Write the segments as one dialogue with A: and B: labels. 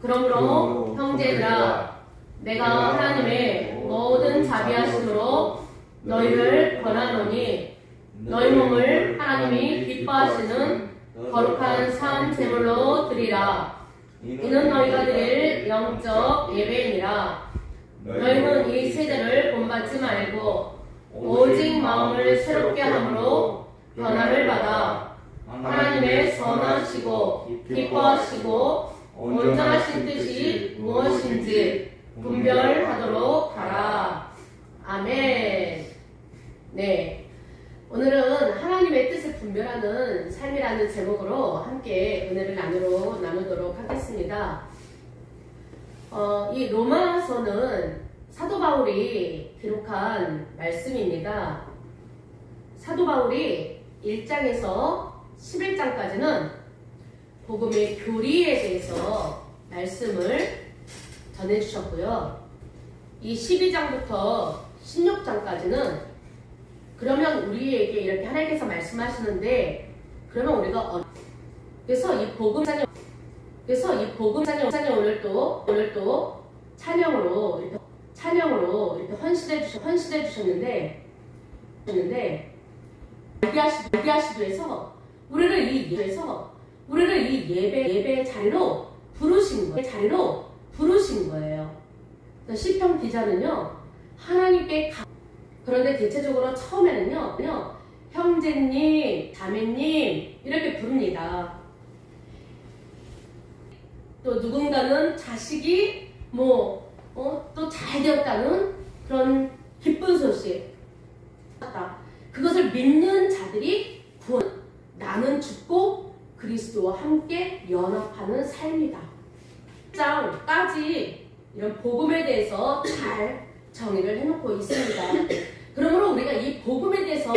A: 그러므로 형제들아 내가 하나님의 모든 자비하심으로 너희를 권하노니 너희 몸을 하나님이 기뻐하시는 거룩한 삶 제물로 드리라. 이는 너희가 드릴 영적 예배이니라. 너희는 이 세대를 본받지 말고 오직 마음을 새롭게 함으로 변화를 받아 하나님의 선하시고 기뻐하시고 온전하신 뜻이 무엇인지 분별하도록 하라. 아멘. 네. 오늘은 하나님의 뜻을 분별하는 삶이라는 제목으로 함께 은혜를 나누러, 나누도록 하겠습니다. 어, 이 로마서는 사도 바울이 기록한 말씀입니다. 사도 바울이 1장에서 11장까지는 복음의 교리에 대해서 말씀을 전해주셨고요. 이 12장부터 16장까지는 그러면 우리에게 이렇게 하나님께서 말씀하시는데 그러면 우리가 어... 그래서 이 복음 찬양 그래서 이 복음 찬양 찬양 오늘 또 오늘 또 찬양으로 이렇게 찬양으로 이렇게 헌신해 주셨 헌신해 주셨는데 주는데 말기하시 말기하시도에서 우리를 이 예배에서 우리를 이 예배 예배 자리로 부르신 거예요. 자리로 부르신 거예요. 시편 기자는요 하나님께 가... 그런데 대체적으로 처음에는요 형제님, 자매님 이렇게 부릅니다. 또 누군가는 자식이 뭐 어, 또잘 되었다는 그런 기쁜 소식. 그것을 믿는 자들이 구원. 나는 죽고 그리스도와 함께 연합하는 삶이다. 1장까지 이런 복음에 대해서 잘 정의를 해놓고 있습니다. 그러므로 우리가 이 복음에 대해서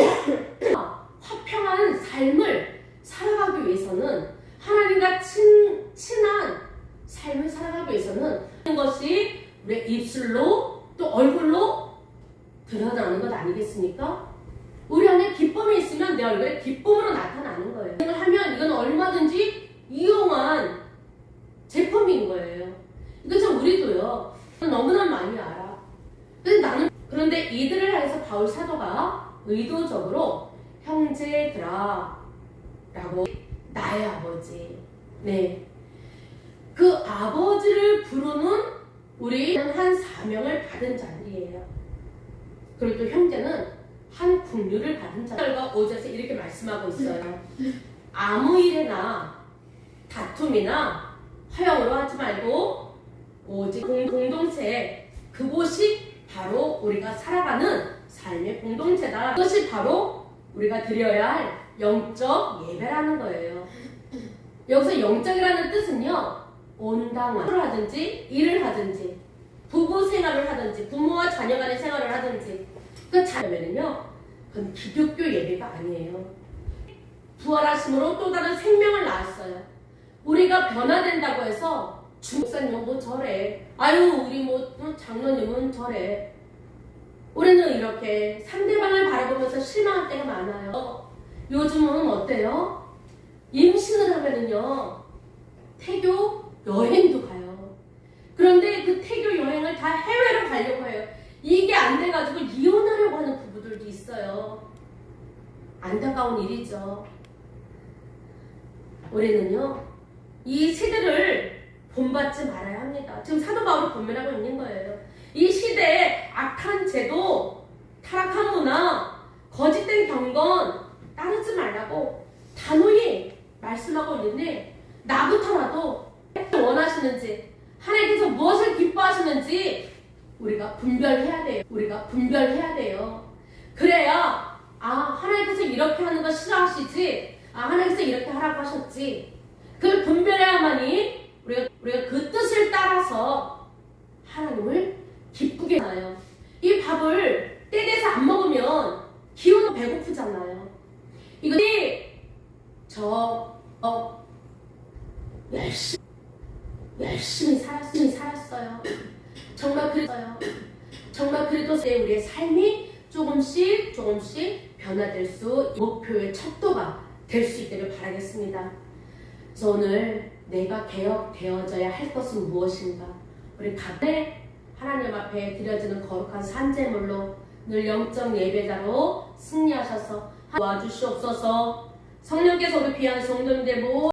A: 화평한 삶을 살아가기 위해서는 하나님과 친, 친한 삶을 살아가기 위해서는 것이 우리의 입술로 또 얼굴로 드러나는 것 아니겠습니까? 우리 안에 기쁨이 있으면 내 얼굴에 기쁨으로 나타나는 거예요. 이걸 하면 이건 얼마든지 이용한 제품인 거예요. 이것은 우리도요. 너무나 많이 알아. 근데 나는 그런데 이들을 향해서 바울 사도가 의도적으로 형제들아 라고 나의 아버지 네. 그 아버지를 부르는 우리는 한 사명을 받은 자들이에요. 그리고 또 형제는 한 국류를 받은 자들과 5절에서 이렇게 말씀하고 있어요. 아무 일에나 다툼이나 허영으로 하지 말고 오직 공동체 그곳이 바로 우리가 살아가는 삶의 공동체다. 그것이 바로 우리가 드려야 할 영적 예배라는 거예요. 여기서 영적이라는 뜻은요. 온당을 하든지 일을 하든지 부부 생활을 하든지 부모와 자녀 간의 생활을 하든지 그 자면은요. 그건 기독교 예배가 아니에요. 부활하심으로 또 다른 생명을 낳았어요. 우리가 변화된다고 해서 중목사님은 뭐 저래. 아유 우리 뭐 장로님은 저래. 우리는 이렇게 상대방을 바라보면서 실망할 때가 많아요. 요즘은 어때요? 임신을 하면은요 태교 여행도 가요. 그런데 그 태교 여행을 다 해외로 가려고 해요. 이게 안 돼가지고 이혼하려고 하는 부부들도 있어요. 안타까운 일이죠. 우리는요, 이 세대를 본받지 말아야 합니다. 지금 사도 바울이 권면하고 있는 거예요. 이 시대의 악한 제도, 타락한 문화, 거짓된 경건 따르지 말라고 단호히 말씀하고 있는데 나부터라도 원하시는지 하나님께서 무엇을 기뻐하시는지 우리가 분별해야 돼요. 우리가 분별해야 돼요. 그래야 아 하나님께서 이렇게 하는 거 싫어하시지 아 하나님께서 이렇게 하라고 하셨지 그걸 분별해야만이 우리가 우리가 그 뜻을 따라서 하나님을 기쁘게 하나요. 이 밥을 때내서 안 먹으면 기운은 배고프잖아요. 이것이 저 어, 열심히 열심히 살았으니 살았어요. 정말 그랬어요. 정말 그래도 우리의 삶이 조금씩 조금씩 변화될 수 목표의 척도가 될 수 있기를 바라겠습니다. 그래서 오늘 내가 개혁되어져야 할 것은 무엇인가? 우리 각내 하나님 앞에 드려지는 거룩한 산재물로 늘 영적 예배자로 승리하셔서 도와주시옵소서. 성령께서 우리 귀한 성도님들 모두